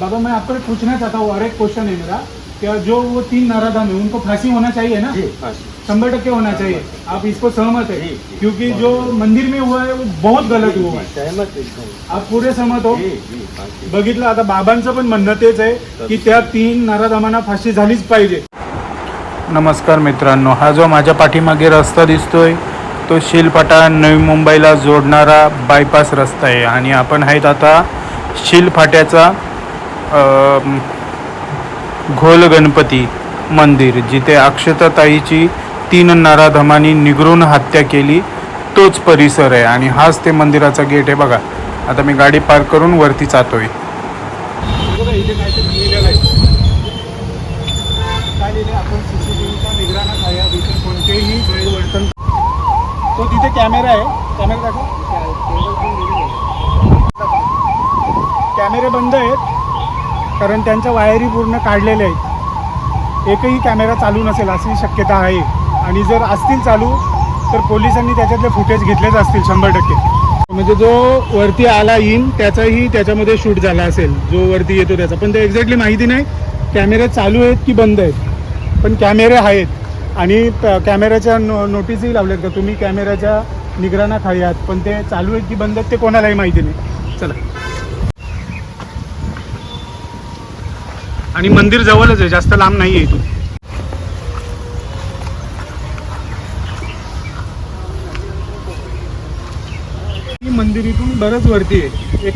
बाबा मैं आपको पूछना चाहता हूँ और एक क्वेश्चन है मेरा क्या जो वो तीन नाराधाम है उनको फांसी होना चाहिए ना? शंबर टक्के होना चाहिए। आप इसको सहमत है। क्योंकि जो मंदिर में हुआ है वो बहुत गलत हुआ है। सहमत एकदम। आप पुरे सहमत हो? जी जी फाशी. बघितलं आता बाबांचं पण म्हणणं तेच आहे की त्या तीन नाराधामांना फाशी झालीच पाहिजे. नमस्कार मित्रांनो हा जो माझ्या पाठीमागे रस्ता दिसतोय तो शिलफाटा नवी मुंबईला जोडणारा बायपास रस्ता आहे. आणि आपण आहेत आता शिलफाट्याचा घोल गणपती मंदिर जिथे अक्षताताईची तीन नराधमांनी निगरून हत्या केली तोच परिसर आहे. आणि हाच ते मंदिराचा गेट आहे बघा. आता मी गाडी पार्क करून वरती जातोय. आहे तो तिथे कॅमेरा आहे. कॅमेरा दाखव. कॅमेरे बंद आहेत कारण त्यांच्या वायरी पूर्ण काढलेल्या आहेत. एकही कॅमेरा चालू नसेल अशी शक्यता आहे. आणि जर असतील चालू तर पोलिसांनी त्याच्यातले फुटेज घेतलेच असतील शंभर टक्के. म्हणजे जो वरती आला येईन त्याचाही त्याच्यामध्ये शूट झाला असेल. जो वरती येतो त्याचा. पण ते एक्झॅक्टली माहिती नाही कॅमेरे चालू आहेत की बंद आहेत. पण कॅमेरे आहेत. आणि प- कॅमेऱ्याच्या नो नोटीसही लावल्यात का? तुम्ही कॅमेऱ्याच्या निगराणाखाली आहात. पण ते चालू आहेत की बंद आहेत ते कोणालाही माहिती नाही. चला. आणि मंदिर जवळच आहे जास्त लांब नाही आहे इथून मंदिर इथून बरंच वरती आहे. एक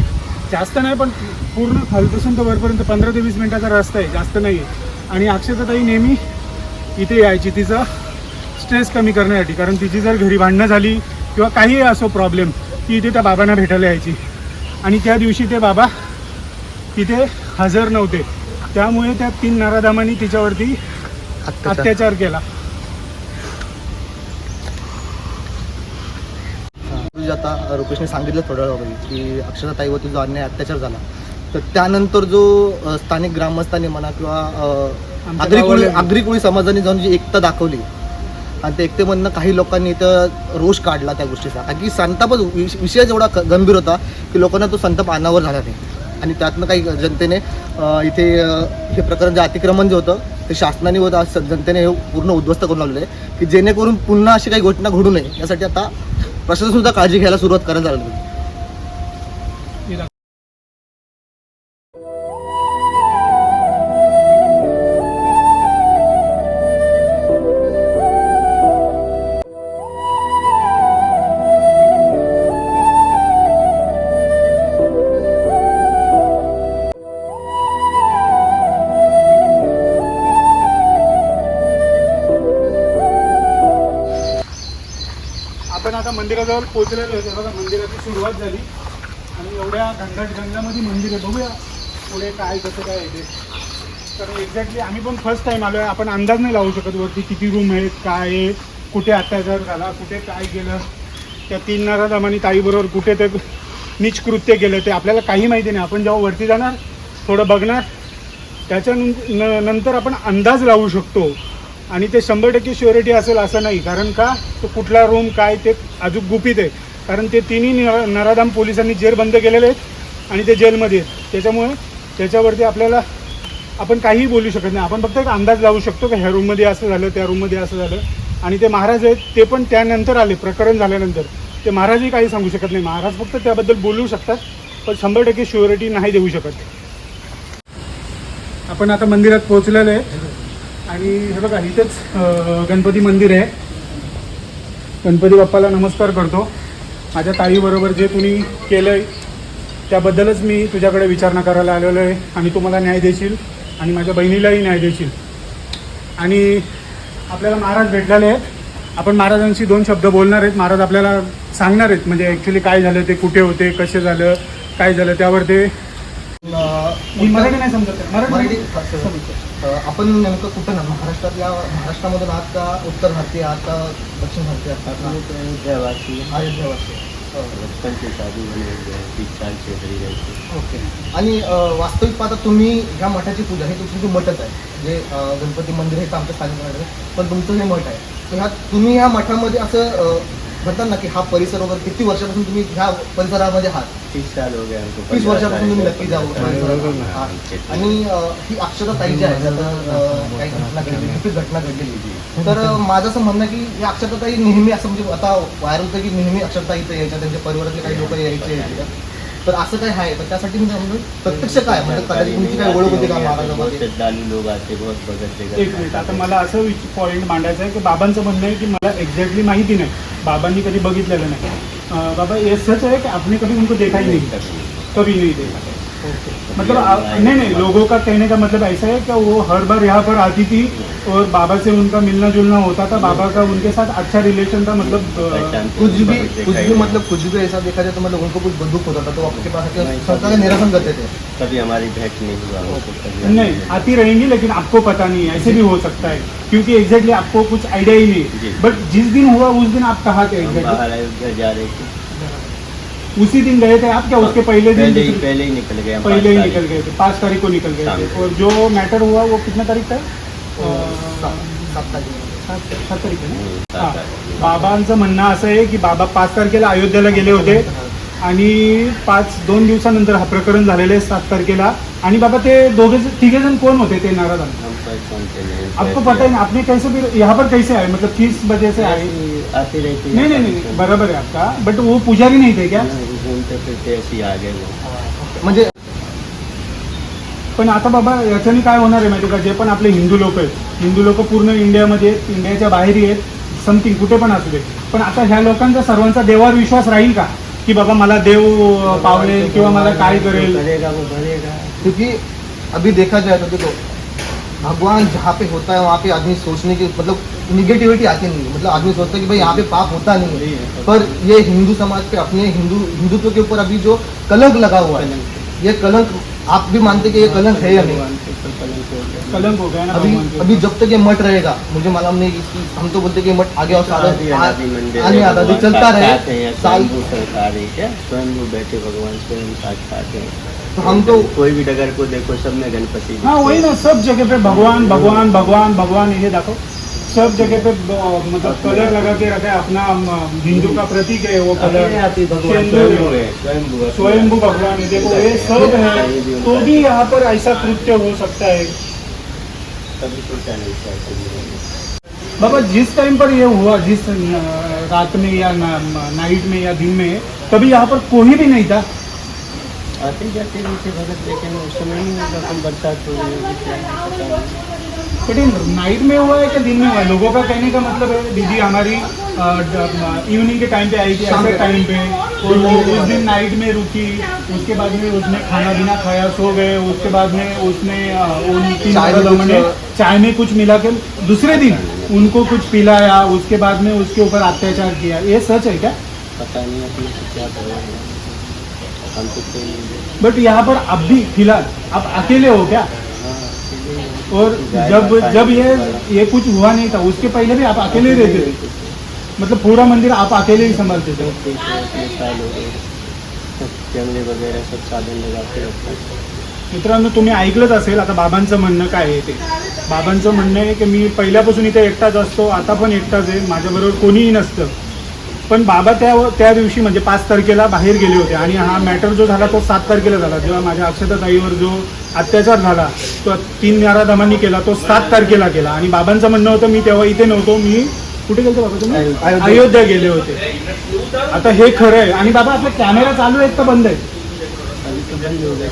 जास्त नाही पण पूर्ण खालपासून तर वरपर्यंत पंधरा ते वीस मिनिटाचा रस्ता आहे जास्त नाही आहे आणि अक्षताताई नेहमी इथे यायची तिचा स्ट्रेस कमी करण्यासाठी. कारण तिची जर घरी भांडणं झाली किंवा काहीही असो प्रॉब्लेम ती इथे त्या बाबांना भेटायला यायची. आणि त्या दिवशी ते बाबा तिथे हजर नव्हते. त्यामुळे त्या तीन नराधामांनी तिच्यावरती अत्याचार. केला. आता रुपेशने सांगितलं थोड्या वेळापूर्वी की अक्षताताईवर तुझा अन्याय अत्याचार झाला. तर त्यानंतर जो स्थानिक ग्रामस्थांनी म्हणा किंवा अ, आमच्या आगरी कोळी गावाला- आगरी कोळी समाजाने जाऊन जी एकता दाखवली आणि त्या एकतेमधनं काही लोकांनी इथं रोष काढला त्या गोष्टीचा. कारण की संतापच विष- विषय जेवढा गंभीर होता की लोकांना तो संताप अनावर झाला नाही. आणि त्यातनं काही जनतेने इथे हे प्रकरण जे अतिक्रमण जे होतं ते शासनाने होतं आज जनतेने हे पूर्ण उद्ध्वस्त करून लावलेलं आहे की जेणेकरून पुन्हा अशी काही घटना घडू नये यासाठी आता प्रशासन सुद्धा काळजी घ्यायला सुरुवात करायला लागली. मंदिराजवळ पोचलेलं आहे. बघा मंदिराची सुरुवात झाली. आणि एवढ्या घनघट गंगामध्ये मंदिर आहे. बघूया पुढे काय कसं काय आहे ते. तर एक्झॅक्टली आम्ही पण फर्स्ट टाईम आलो आहे आपण अंदाज नाही लावू शकत वरती किती रूम आहेत काय आहे कुठे अत्याचार झाला कुठे काय केलं. त्या तीन नाराधामानी ताईबरोबर कुठे ते नीच कृत्य केलं ते आपल्याला काही माहिती नाही. आपण जेव्हा वरती जाणार थोडं बघणार त्याच्यानंतर न- नंतर आपण अंदाज लावू शकतो. आणि ते शंभर टक्के श्युरिटी असेल असं नाही. कारण का? तो कुठला रूम काय ते अजून गुपित आहे. कारण ते तिन्ही नराधाम पोलिसांनी जेल बंद केलेले आहेत आणि ते जेलमध्ये आहेत. त्याच्यामुळे त्याच्यावरती आपल्याला आपण काहीही बोलू शकत नाही. आपण फक्त एक अंदाज लावू शकतो की ह्या रूममध्ये असं झालं त्या रूममध्ये असं झालं. आणि ते महाराज आहेत ते पण त्यानंतर आले प्रकरण झाल्यानंतर. ते महाराजही काही सांगू शकत नाही. महाराज फक्त त्याबद्दल बोलू शकतात पण शंभर टक्के श्युरिटी नाही देऊ शकत. आपण आता मंदिरात पोहोचलेलो आहे. आणि हे बघा इथेच गणपती मंदिर आहे. गणपती बाप्पाला नमस्कार करतो. माझ्या ताईबरोबर जे तुम्ही केलं आहे त्याबद्दलच मी तुझ्याकडे विचारणा करायला आलेलो आहे. आणि तू मला न्याय देशील आणि माझ्या बहिणीलाही न्याय देशील. आणि आपल्याला महाराज भेटलेले आहेत. आपण महाराजांशी दोन शब्द बोलणार आहेत. महाराज आपल्याला सांगणार आहेत म्हणजे ॲक्च्युली काय झालं ते कुठे होते कसे झालं काय झालं त्यावर ते मी मराठी नाही समजत. मराठी आपण नेमकं कुठं ना महाराष्ट्रातल्या महाराष्ट्रामधून आहात का? उत्तर भारतीय आहात का? दक्षिण भारतीय आहात का? अयोध्यावासी अयोध्यावासी शादी शेजारी जायची ओके. आणि वास्तविक पाहता तुम्ही ह्या मठाची पूजा हे तुमची मठच आहे जे गणपती मंदिर हे आमच्या स्थानिक मंदिर आहे पण तुमचं हे मठ आहे. तर ह्या तुम्ही ह्या मठामध्ये असं म्हणतात ना की हा परिसर वगैरे किती वर्षापासून तुम्ही ह्या परिसरामध्ये आहात तीस साल हो गया हमको तीस वर्षापासून तुम्ही नक्की जाऊ. आहात. आणि अं, ही अक्षता ताई जी आहे अं, काही घटना घडली दुःखद घटना घडलेली तर अं, माझं असं म्हणणं आहे की या अक्षता ताई नेहमी असं म्हणजे आता व्हायरल होतं की नेहमी अक्षता इथं यायच्या त्यांच्या परिवारातले काही लोक यायचे. तर असं काय आहे तर त्यासाठी मी म्हणून प्रत्यक्ष काय म्हणजे कदाचित तुमची काय ओळख होती का बहुत महाराजामध्ये श्रद्धालु लोग आते बहुत भगत जगत एक मिनिट आता मला असं पॉईंट मांडायचं आहे की बाबांचं म्हणणं आहे की मला एक्झॅक्टली माहिती नाही बाबांनी कधी बघितलेलं नाही. अं, बाबा ये सच है कि आपने कभी उनको देखा ही नहीं? कभी नहीं देखा. मतलब आ- नहीं नहीं लोगों का कहने का मतलब ऐसा है कि वो हर बार यहाँ पर आती थी और बाबा से उनका मिलना जुलना होता था बाबा का उनके साथ अच्छा रिलेशन था मतलब अ, कुछ भी कुछ भी मतलब कुछ भी ऐसा देखा जाए तो मतलब उनको कुछ बंदूक होता था तो आपके पास आके सरकार निरसन करते थे। कभी हमारी भेंट नहीं हुआ हमको नहीं आती रहेंगी लेकिन आपको पता नहीं है। ऐसे भी हो सकता है क्योंकि एग्जैक्टली आपको कुछ आइडिया ही नहीं। बट जिस दिन हुआ उस दिन आप कहा थे बाहर जा रहे थे। उसी दिन गए थे आप क्या? उसके पहले दिन पहले ही पहले ही निकल गए पहले ही निकल गए थे पाँच तारीख को निकल गए थे। और जो मैटर हुआ वो कितना तारीख था अ, सात सात तारीख सात है हम्म, हा. तारीख. बाबांचं म्हणणं असं आहे की बाबा पाच तारखेला अयोध्येला गेले होते आणि पाच दोन दिवसानंतर हा प्रकरण झालेलं आहे सात तारखेला. आणि बाबा ते दोघे तिघे जण कोण होते? ते नाराज नहीं आपको पता है ना आपने कैसे फिर यहाँ पर कैसे आए? मतलब किस वजह से आए? आते रहते नहीं नहीं नहीं बराबर है आपका। बट वो पुजारी नहीं थे क्या? घूमते फिरते ऐसे ही आ गए वो। म्हणजे पण आता बाबा याच्याने काय होणार आहे माहिती का? जे पण आपले हिंदू लोक आहेत. हिंदू लोक पूर्ण इंडियामध्ये आहेत इंडियाच्या बाहेरही आहेत. समथिंग कुठे पण असू दे. पण आता ह्या लोकांचा सर्वांचा देवावर विश्वास राहील का? की बाबा मला देव पावले पावलेल किंवा मला काय करेल. करेगा वो भरेगा क्योंकि अभी देखा जाए तो देखो भगवान जहाँ पे होता है वहाँ पे आदमी सोचने की मतलब निगेटिविटी आती नहीं है। मतलब आदमी सोचता है कि भाई यहाँ पे पाप होता नहीं है। पर ये हिंदू समाज पे अपने हिंदू हिंदुत्व के ऊपर अभी जो कलंक लगा हुआ है ये कलंक आप भी मानते कि ये कलंक है या नहीं? कलंक हो गया ना अभी अभी जब तक ये मठ रहेगा मुझे मालूम नहीं कि हम तो बोलते कि मठ आगे और मंदिर आने है, चलता रहे। साल सरकार है क्या? स्वयंभू बैठे भगवान स्वयं साक्षात है। तो हम तो कोई भी डगर को देखो सब में गणपति हाँ वही ना सब जगह पे भगवान भगवान भगवान भगवान ये देखो। सब जगह पे मतलब कलर लगा के रखा है अपना हिंदू का प्रतीक है वो कलर स्वयंभू है। है है। स्वयंभू भगवान है देखो ये सब है तो भी यहाँ पर ऐसा कृत्य हो सकता है कभी था होगा। बाबा जिस टाइम पर ये हुआ जिस रात में या न, नाइट में या दिन में तभी यहाँ पर कोई भी नहीं था आते जाते नीचे भगत लेकिन उस समय नहीं बरसात हो बट नाइट में हुआ है कि दिन में हुआ है? लोगों का कहने का मतलब है दीदी हमारी इवनिंग के टाइम पे आई थी ऐसे के टाइम पे। और वो उस दिन नाइट में रुकी उसके बाद में उसने खाना पीना खाया सो गए उसके बाद में उसने अ, उन चाय में कुछ- मिला के दूसरे दिन उनको कुछ पिलाया उसके बाद में उसके ऊपर अत्याचार किया। ये सच है क्या? पता नहीं क्या हम तो बट यहाँ पर अब भी फ़िलहाल आप अकेले हो क्या? और जब जब ये ये कुछ हुआ नहीं था उसके पहले भी आप अकेले ही रहते थे। मतलब पूरा मंदिर आप अकेले ही संभालते थे। सब सब कैमरे वगैरह सब साधन मित्रांनो तुम्ही ऐकलंच असेल आता बाबांचं म्हणणं काय आहे ते. बाबांचं म्हणणं आहे की मी पहिल्यापासून इथे एकटाच असतो आता पण एकटाच आहे माझ्याबरोबर कोणीही नसतं. पण बाबा त्या त्या दिवशी म्हणजे पाच तारखेला बाहेर गेले होते आणि हा मॅटर जो झाला तो सात तारखेला झाला जेव्हा माझ्या अक्षताताईवर जो अत्याचार झाला तो तीन नाराधमांनी केला तो सात तारखेला केला. आणि बाबांचं म्हणणं होतं मी तेव्हा इथे नव्हतो मी कुठे गेलतो बाबा तुम्ही? अयोध्या. गेले होते. आता हे खरं आहे. आणि बाबा आपला कॅमेरा चालू आहे का बंद आहे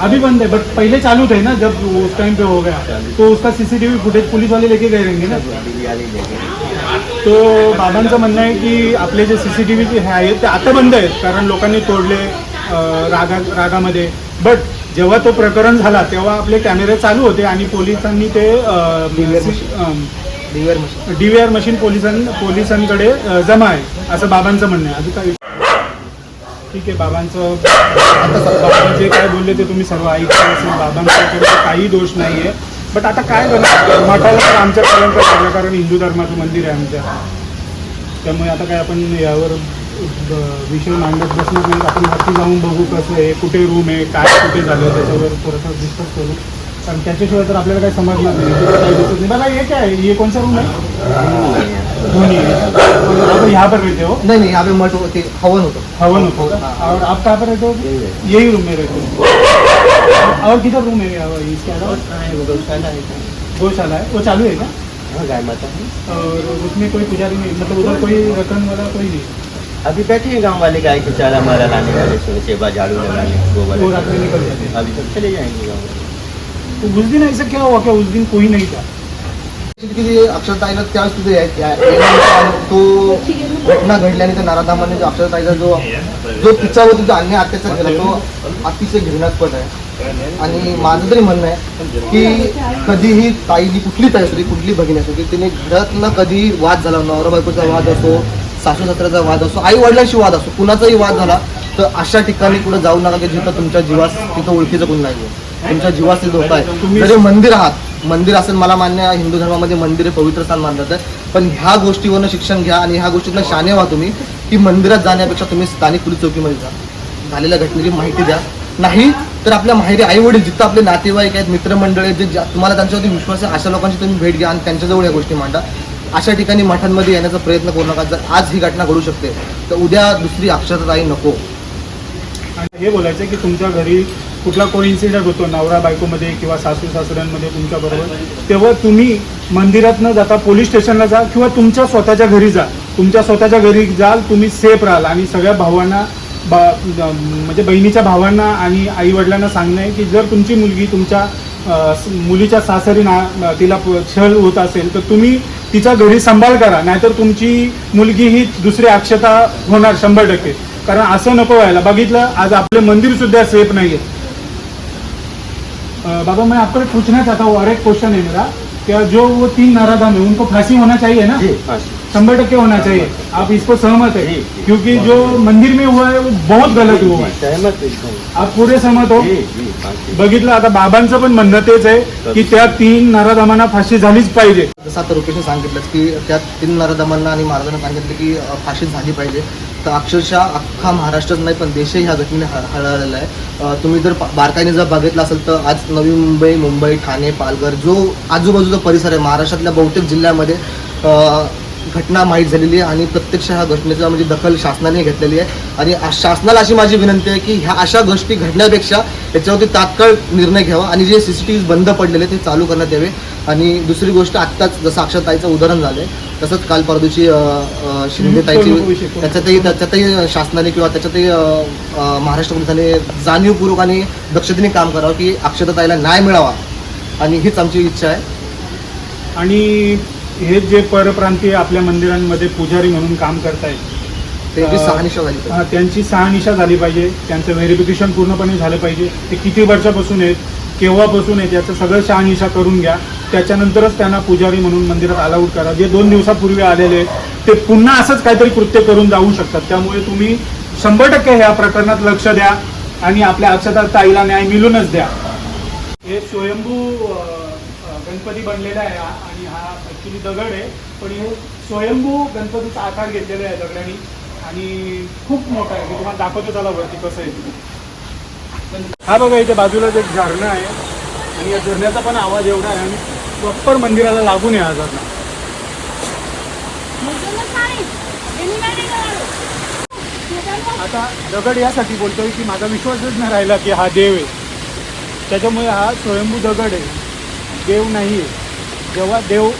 अभी बंद हो बट पहले चालू थे ना जब उस टाइम पे हो गया. तो उसका सीसीटीवी फुटेज पुलिस वाले लेके गए रहेंगे ना? तो बाबांचं म्हणणं आहे की आपले जे सी सी टी व्ही आहेत ते आता बंद आहेत कारण लोकांनी तोडले रागा रागामध्ये बट जेव्हा तो प्रकरण झाला तेव्हा आपले कॅमेरे चालू होते आणि पोलिसांनी ते डिवेअर machine D V R machine पोलिसां पोलिसांकडे जमा आहे असं बाबांचं म्हणणं आहे. अजून काय ठीक आहे बाबांचं बाबा जे काय बोलले ते तुम्ही सर्व ऐकलं असेल. बाबांचं काही दोष नाही आहे बट आता काय करणार? मठाला तर आमच्या लागलं कारण हिंदू धर्माचं मंदिर आहे आमच्या. त्यामुळे आता काय आपण यावर विषय मांडत बसणार नाही. आपण वरती जाऊन बघू कसं आहे कुठे रूम आहे काय कुठे झालं त्याच्यावर थोडंसं डिस्कस करू. कारण त्याच्याशिवाय तर आपल्याला काही समजणार नाही. काही दिसत नाही. बघा हे काय आहे? ये कोणचा रूम आहे? धोनी आहे. आप यहाँ पर रहते हो नाही नाही यहाँ पे मठ होते. हवन होतं. हवन होतो. का और आप कहाँ पर रहते हो यही रूम में रहते हो और किधर रूम है इसके अलावा? आहे गौशाला आहे. का? गौशाला है वो चालू है क्या हाँ गाय माता है। और उसमें कोई पुजारी नहीं मतलब उधर कोई रखने वाला कोई नहीं अभी बैठे हैं गांव वाले गाय के चारा मारा लाने वाले सुबह सेवा झाड़ू लगाने गोबर वो रात में निकल जाते हैं। अभी तक चले जाएंगे गाँव। तो उस दिन ऐसा क्या हुआ क्या उस दिन कोई नहीं था? अक्षरताईला त्याच तिथे तो घटना घडल्याने त्या नाराधामाने जो अक्षरताईचा जो जो तिच्यावरती जो अन्याय अत्याचार केला तो अतिशय घृणास्पद आहे. आणि माझं तरी म्हणणं आहे की कधीही ताईनी कुठली ताई असू दे, कुठली भगिनी असू दे, तिने घरातनं कधीही वाद झाला नवरा बायकोचा वाद असो सासू सासऱ्याचा वाद असो आई वडिलांशी वाद असो कुणाचाही वाद झाला तर अशा ठिकाणी कुठं जाऊ नका की जिथं तुमच्या जीवास तिथं ओळखीचं कोण नाही तुमच्या जीवास ते धोका आहे तुम्ही- जरी मंदिर आहात. मंदिर असेल मला मान्य आहे हिंदू धर्मामध्ये मंदिर हे पवित्र स्थान मानलं जातं पण ह्या गोष्टीवरनं शिक्षण घ्या आणि ह्या गोष्टीतनं शाने व्हा तुम्ही की मंदिरात जाण्यापेक्षा तुम्ही स्थानिक पोलीस चौकीमध्ये जा. झालेल्या घटनेची माहिती द्या. नाही तर आपल्या माहेरी आई वडील जिथं आपले नातेवाईक आहेत मित्रमंडळ आहेत जे तुम्हाला त्यांच्यावरती विश्वास आहे अशा लोकांची तुम्ही भेट घ्या आणि त्यांच्याजवळ या गोष्टी मांडा. अशा ठिकाणी मठांमध्ये येण्याचा प्रयत्न करू नका. जर आज ही घटना घडू शकते तर उद्या दुसरी अक्षरताई नको. आणि हे बोलायचं की तुमच्या घरी कुठला कोण इन्सिडेंट होतो नवरा बायकोमध्ये किंवा सासू सासऱ्यांमध्ये तुमच्या बरोबर तेव्हा तुम्ही मंदिरात न जाता पोलीस स्टेशनला जा किंवा तुमच्या स्वतःच्या घरी जा. तुमच्या स्वतःच्या घरी जाल तुम्ही सेफ राहाल. आणि सगळ्या भावांना बा म्हणजे बहिणीच्या भावांना आणि आईवडिलांना सांगणं आहे की जर तुमची मुलगी तुमच्या मुलीच्या सासरी ना तिला छळ होत असेल तर तुम्ही तिचा घरी सांभाळ करा नाहीतर तुमची मुलगी ही दुसरी अक्षता होणार शंभर टक्के. कारण असं नको व्हायला. बघितलं आज आपले मंदिर सुद्धा सेफ नाही बाबा मैं आपको पूछना चाहता हूँ और एक क्वेश्चन है मेरा क्या जो वो तीन नाराधाम है उनको फांसी होना चाहिए ना? हो, जी हाँ शंबर टक्के होना चाहिए। आप इस पर सहमत है। क्योंकि जो मंदिर में हुआ है वो बहुत गलत हुआ है। सहमत आप पूरे सहमत हो? बघितलं आता बाबांचं पण म्हणणं तेच आहे की त्या तीन नाराधामांना फाशी झालीच पाहिजे. जसं आता रुपेशने सांगितलं की त्या तीन नरदमांना आणि महाराजांना सांगितलं की फाशी झाली पाहिजे. तर अक्षरशः अख्खा महाराष्ट्रात नाही पण देशही ह्या घटनेने ह- हरवलेला आहे. तुम्ही जर बारकाईने जर बघितलं असेल तर आज नवी मुंबई मुंबई ठाणे पालघर जो आजूबाजूचा परिसर आहे महाराष्ट्रातल्या बहुतेक जिल्ह्यामध्ये घटना माहीत झालेली आहे आणि प्रत्यक्ष ह्या घटनेचा म्हणजे दखल शासनाने घेतलेली आहे. आणि शासनाला अशी माझी विनंती आहे की ह्या अशा गोष्टी घडण्यापेक्षा याच्यावरती तात्काळ निर्णय घ्यावा आणि जे सी सी टी व्ही बंद पडलेले ते चालू करण्यात यावे. आणि दुसरी गोष्ट आत्ताच जसं अक्षरताईचं उदाहरण झालं आहे तसंच काल परदेशी शिंदेताईची त्याच्यातही त्याच्यातही शासनाने किंवा त्याच्यातही महाराष्ट्र पोलिसांनी जाणीवपूर्वक आणि दक्षतेने काम करावं की अक्षरताईला न्याय मिळावा. आणि हीच आमची इच्छा आहे. आणि हे जे परप्रांतीय आपल्या मंदिरांमध्ये पुजारी म्हणून काम करतायत त्यांची अ, शहानिशा झाली पाहिजे. हा, त्यांची शहानिशा झाली पाहिजे त्यांचं व्हेरिफिकेशन पूर्णपणे झालं पाहिजे. ते किती वर्षापासून आहेत केव्हापासून आहेत याचं सगळं शहानिशा करून घ्या. त्याच्यानंतरच त्यांना पुजारी म्हणून मंदिरात अलाउड करा. जे दोन दिवसापूर्वी आलेले आहेत ते पुन्हा असंच काहीतरी कृत्य करून जाऊ शकतात. त्यामुळे तुम्ही शंभर टक्के ह्या प्रकरणात लक्ष द्या आणि आपल्या अक्षता ताईला न्याय मिळूनच द्या. हे स्वयंभू अ, अ, गणपती बनलेला आहे. हा ॲक्च्युली दगड आहे. पण हे स्वयंभू गणपतीचा आकार घेतलेला आहे दगडाने. आणि खूप मोठा आहे. मी तुम्हाला दाखवतो त्याला वरती कसं आहे हा बघा इथे बाजूलाच एक झरणं आहे. आणि या झरण्याचा पण आवाज एवढा आहे. आणि प्रॉपर मंदिराला लागून आहे हा झरणा आता दगड यासाठी बोलतोय की माझा विश्वासच नाही राहिला की हा देव आहे. त्याच्यामुळे हा स्वयंभू दगड आहे. देव नाही आहे. जेव्हा देव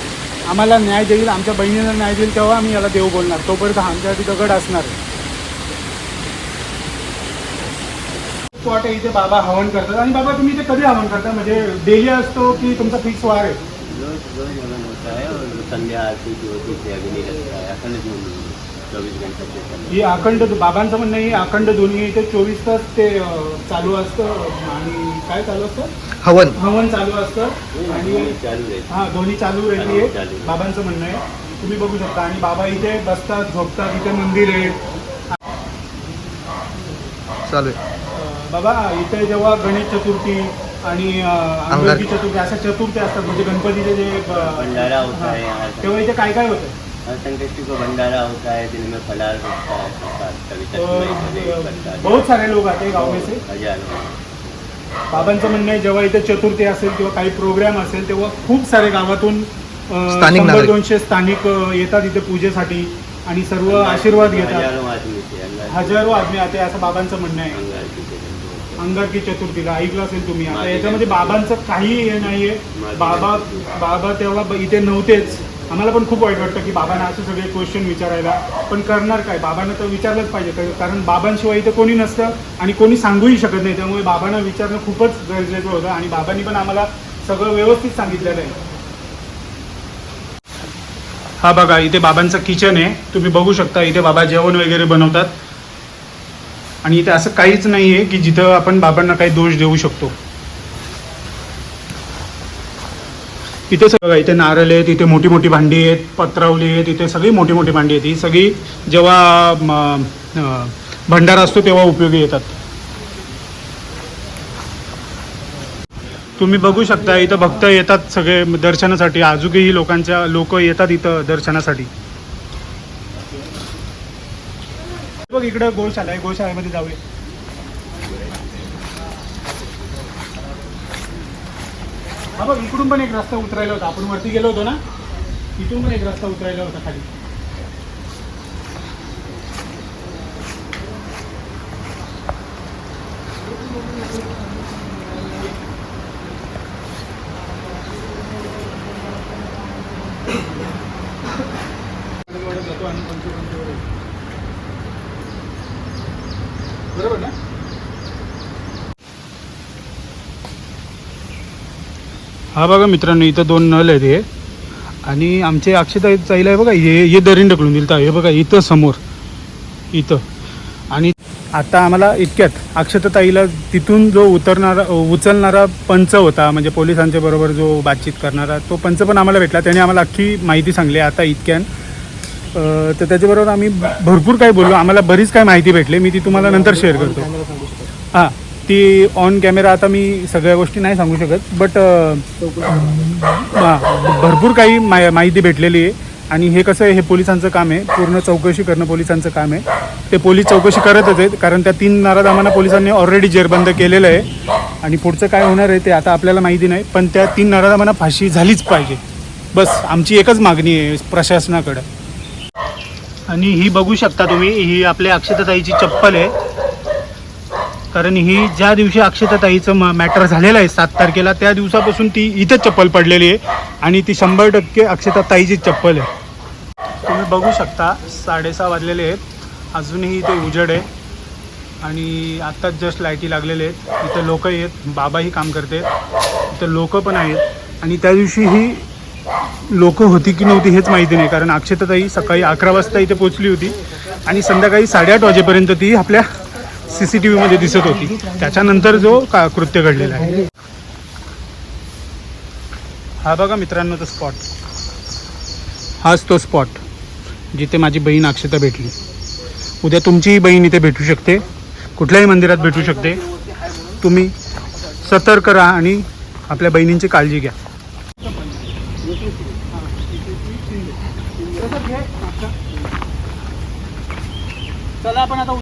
आम्हाला न्याय देईल आमच्या बहिणीला न्याय देईल तेव्हा आम्ही याला देव बोलणार. तोपर्यंत आमच्यासाठी दगड असणार आहे. इथे बाबा हवन करतात. आणि बाबा तुम्ही इथे कधी हवन करता? म्हणजे डेली असतो की तुमचा फिक्स वार आहे? संध्या आरती होती लगता है अखंड घंटे ही बाबांचं म्हणणं आहे अखंड दोन्ही इथे चोवीस तास ते अं, चालू असतं. आणि काय चालू असतं? हवन. हवन चालू असतं. आणि रहा चालू हा दोन्ही चालू राहिली चालू आहे. बाबांचं म्हणणं आहे. तुम्ही बघू शकता. आणि बाबा इथे बसतात झोपतात इथे मंदिर आहे. चालू आहे. अं, बाबा इथे जेव्हा गणेश चतुर्थी आणि अं, अंगारकी चतुर्थी अशा चतुर्थी असतात. म्हणजे गणपतीचे जे अं, भंडारा होता हा. है. यहाँ तेव्हा इथे काय काय होतं? और संकष्टी को भंडारा होता है दिन में फलार होता है प्रसाद कभी तस्वीर कभी और प्रसाद बहुत सारे लोग आते हैं गाव में से. हजारों बाबांचं म्हणणं आहे जेव्हा इथे चतुर्थी असेल किंवा काही प्रोग्राम असेल तेव्हा खूप सारे गावातून स्थानिक शंभर नागरिक. दोनशे स्थानिक अं, येतात इथे पूजेसाठी आणि सर्व आशीर्वाद घेतात. हजारों आदमी थे अंगार हजारो आदमी आते असं बाबांचं म्हणणं आहे. अंगार की जगह अंगारकी चतुर्थीला ऐकलं असेल तुम्ही. आता याच्यामध्ये बाबांचं काही हे नाहीये. बाबा बाबा तेव्हा ब- इथे नव्हतेच. आम्हाला पण खूप वाईट वाटतं की बाबांना असे सगळे क्वेश्चन विचारायला. पण करणार काय? बाबांना तर विचारलंच पाहिजे. कारण बाबांशिवाय इथं कोणी नसतं आणि कोणी सांगूही शकत नाही. त्यामुळे बाबांना विचारणं खूपच गरजेचं होतं आणि बाबांनी पण आम्हाला सगळं व्यवस्थित सांगितलेलं आहे. हा बघा इथे बाबांचं किचन आहे. तुम्ही बघू शकता इथे बाबा जेवण वगैरे बनवतात. आणि इथे असं काहीच नाही आहे की जिथं आपण बाबांना काही दोष देऊ शकतो. इथे सगळं इथे नारळ आहेत इथे मोठी मोठी भांडी आहेत पत्रावली आहेत इथे सगळी मोठी मोठी भांडी आहेत. ही सगळी जेव्हा भंडारा असतो तेव्हा उपयोगी येतात. तुम्ही बघू शकता इथं भक्त येतात सगळे दर्शनासाठी. आजूकही लोकांच्या लोक येतात इथं दर्शनासाठी. बघ इकडं गोशाळा आहे गोशाळेमध्ये जाऊया. हा बघ इकडून पण एक रस्ता उतरायला होता. आपण वरती गेलो होतो ना? इथून पण एक रस्ता उतरायला होता खाली. हा बघा मित्रांनो इथं दोन नळ आहेत हे. आणि आमचे अक्षताई ताईला आहे बघा हे हे दरीन ढकलून दिलं हे बघा इथं समोर. इथं. आणि आता आम्हाला इतक्यात अक्षताताईला तिथून जो उतरणारा उचलणारा पंच होता म्हणजे पोलिसांच्या बरोबर जो बातचीत करणारा तो पंच पण आम्हाला भेटला. त्याने आम्हाला अख्खी माहिती सांगली आता इतक्यान तर त्याच्याबरोबर आम्ही भरपूर काही बोललो. आम्हाला बरीच काय माहिती भेटली. मी ती तुम्हाला नंतर शेअर करतो. हां. ती ऑन कॅमेरा आता मी सगळ्या गोष्टी नाही सांगू शकत बट भरपूर काही मा माहिती भेटलेली आहे. आणि हे कसं आहे हे पोलिसांचं काम आहे पूर्ण चौकशी करणं पोलिसांचं काम आहे. ते पोलीस चौकशी करतच आहेत कारण त्या तीन नराधामांना पोलिसांनी ऑलरेडी जेरबंद केलेलं आहे. आणि पुढचं काय होणार आहे ते आता आपल्याला माहिती नाही पण त्या तीन नराधामांना फाशी झालीच पाहिजे. बस आमची एकच मागणी आहे प्रशासनाकडं. आणि ही बघू शकता तुम्ही ही आपल्या अक्षताताईची चप्पल आहे. कारण ही ज्या दिवशी अक्षताताईचं मॅटर झालेलं आहे सात तारखेला त्या दिवसापासून ती इथेच चप्पल पडलेली आहे आणि ती शंभर टक्के अक्षताताईची चप्पल आहे. तुम्ही बघू शकता साडेसहा वाजलेले आहेत. अजूनही इथे उजेड आहे. आणि आत्ताच जस्ट लाईटी लागलेले आहेत. इथं लोकं आहेत. बाबाही काम करते इथं लोक पण आहेत. आणि त्या दिवशी ही लोक होती की नव्हती हेच माहिती नाही. कारण अक्षताताई सकाळी अकरा वाजता इथे पोचली होती. आणि संध्याकाळी साडेआठ वाजेपर्यंत ती आपल्या सी सी टी व्हीमध्ये दिसत होती. त्याच्यानंतर जो का कृत्य घडलेला आहे. हा बघा मित्रांनो तो स्पॉट हाच तो स्पॉट जिथे माझी बहीण अक्षता भेटली. उद्या तुमचीही बहीण इथे भेटू शकते. कुठल्याही मंदिरात भेटू शकते. तुम्ही सतर्क राहा आणि आपल्या बहिणींची काळजी घ्या. चला आपण आता